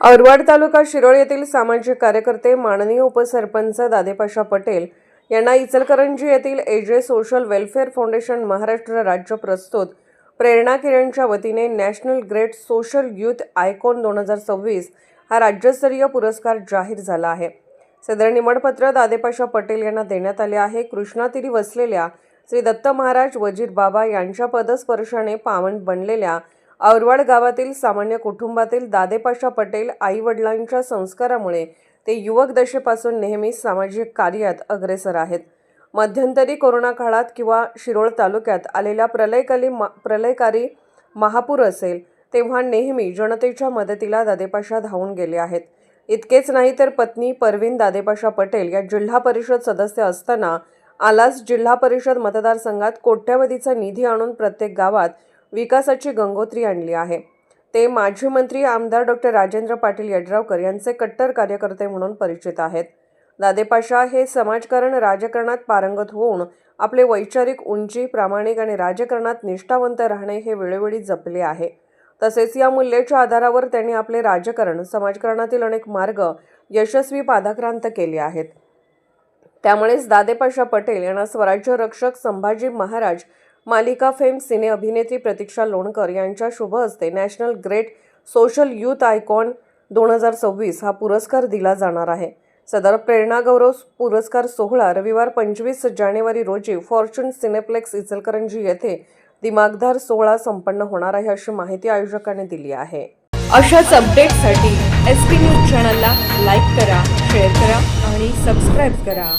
औरवाड तालुका शिरोळ येथील सामाजिक कार्यकर्ते माननीय उपसरपंच दादेपाशा पटेल यांना इचलकरंजी येथील AJ social welfare foundation Maharashtra राज्य प्रस्तुत. प्रेरणा किरणच्या वतीने national great social youth icon दोन हजार सव्वीस हा राज्यस्तरीय पुरस्कार जाहीर झाला आहे. सदर निवडपत्र दादेपाशा पटेल यांना देण्यात आले आहे. कृष्णातीरी वसलेल्या श्री दत्त महाराज वजीर बाबा यांच्या पदस्पर्शाने पावन बनलेल्या औरवाड गावातील सामान्य कुटुंबातील दादेपाशा पटेल आई वडिलांच्या संस्कारामुळे ते युवक दशेपासून नेहमी सामाजिक कार्यात अग्रेसर आहेत. मध्यंतरी कोरोना काळात किंवा शिरोळ तालुक्यात आलेल्या प्रलयकाली मा प्रलयकारी महापूर असेल तेव्हा नेहमी जनतेच्या मदतीला दादेपाशा धावून गेले आहेत. इतकेच नाही तर पत्नी परवीन दादेपाशा पटेल या जिल्हा परिषद सदस्य असताना आलास जिल्हा परिषद मतदारसंघात कोट्यवधीचा निधी आणून प्रत्येक गावात विकासाची गंगोत्री आणली आहे. ते माजी मंत्री आमदार डॉक्टर राजेंद्र पाटील यड्रावकर यांचे कट्टर कार्यकर्ते म्हणून परिचित आहेत. दादेपाशा हे समाजकारण राजकारणात पारंगत होऊन आपले वैचारिक उंची प्रामाणिक आणि राजकारणात निष्ठावंत राहणे हे वेळोवेळी जपले आहे. तसेच या मूल्याच्या आधारावर त्यांनी आपले राजकारण समाजकारणातील अनेक मार्ग यशस्वी पादाक्रांत केले आहेत. त्यामुळेच दादेपाशा पटेल यांना स्वराज्य रक्षक संभाजी महाराज मालिका फेम सिने अभिनेत्री प्रतीक्षा लोणकर यांच्या शुभ हस्ते national great social youth icon दोन हजार सव्वीस हा पुरस्कार दिला जाणार आहे. सदर प्रेरणा गौरव पुरस्कार सोहळा रविवार पंचवीस जानेवारी रोजी फॉर्च्यून सिनेप्लेक्स इचलकरंजी येथे दिमागदार सोहळा संपन्न होणार आहे अशी माहिती आयोजकांनी दिली आहे. अशाच अपडेटसाठी एस पी न्यूज चॅनलला लाईक करा शेअर करा आणि सबस्क्राईब करा.